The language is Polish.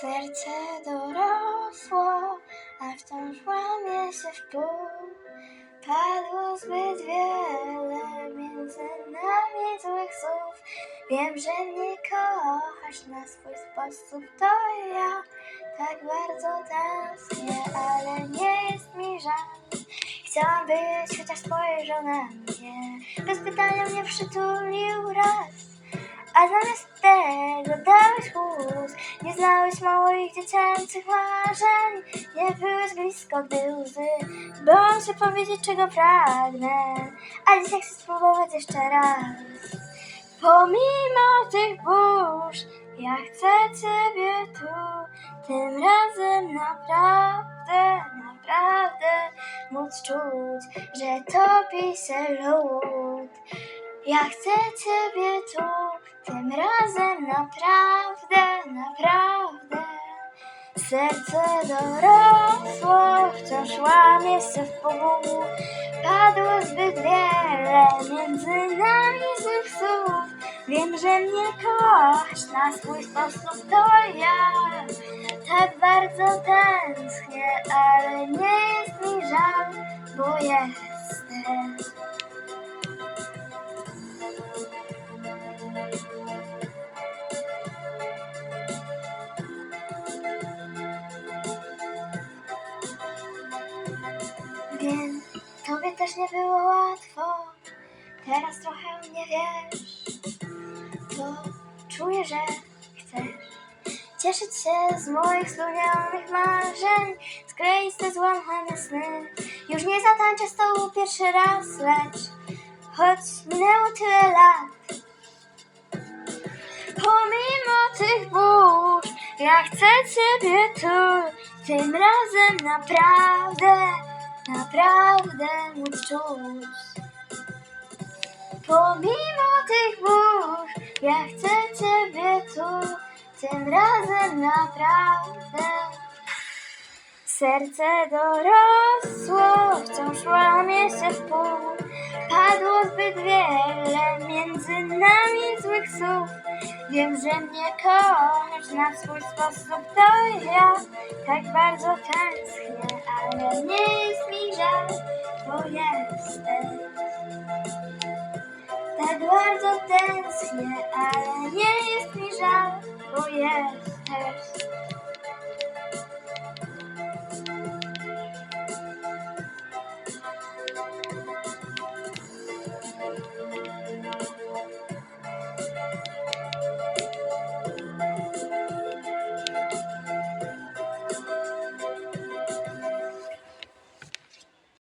Serce dorosło, a wciąż łamie się w pół. Padło zbyt wiele między nami złych słów. Wiem, że mnie kochasz na swój sposób, to ja tak bardzo tęsknię, ale nie jest mi żal. Chciałam być, chociaż spojrzał na mnie, bez pytania mnie przytulił. A zamiast tego dałeś chłód Nie znałeś moich dziecięcych marzeń. Nie byłeś blisko, gdy łzy. Bałam się powiedzieć, czego pragnę. A dzisiaj chcę spróbować jeszcze raz. Pomimo tych burz Ja chcę Ciebie tu. Tym razem naprawdę, naprawdę Móc czuć, że topi się lód. Ja chcę Ciebie tu, tym razem naprawdę, naprawdę. Serce dorosło, wciąż łamie się w pół. Padło zbyt wiele między nami złych słów. Wiem, że mnie kochasz na swój sposób, to ja tak bardzo tęsknię, ale nie jest mi żal, bo jestem. Też nie było łatwo. Teraz trochę mnie wiesz. To czuję, że chcesz cieszyć się z moich spełnionych marzeń. Skleić te złamane sny. Już nie zatańczę z tobą pierwszy raz, lecz choć minęło tyle lat. Pomimo tych burz, ja chcę Ciebie tu, tym razem naprawdę, naprawdę móc czuć. Pomimo tych burz, ja chcę Ciebie tu, tym razem naprawdę. Serce dorosło, wciąż łamie się w pół. Padło zbyt wiele Wiem, że mnie kochasz na swój sposób, to ja tak bardzo tęsknię, ale nie jest mi żal, bo jestem. Tak bardzo tęsknię, ale nie jest mi żal, bo jesteś.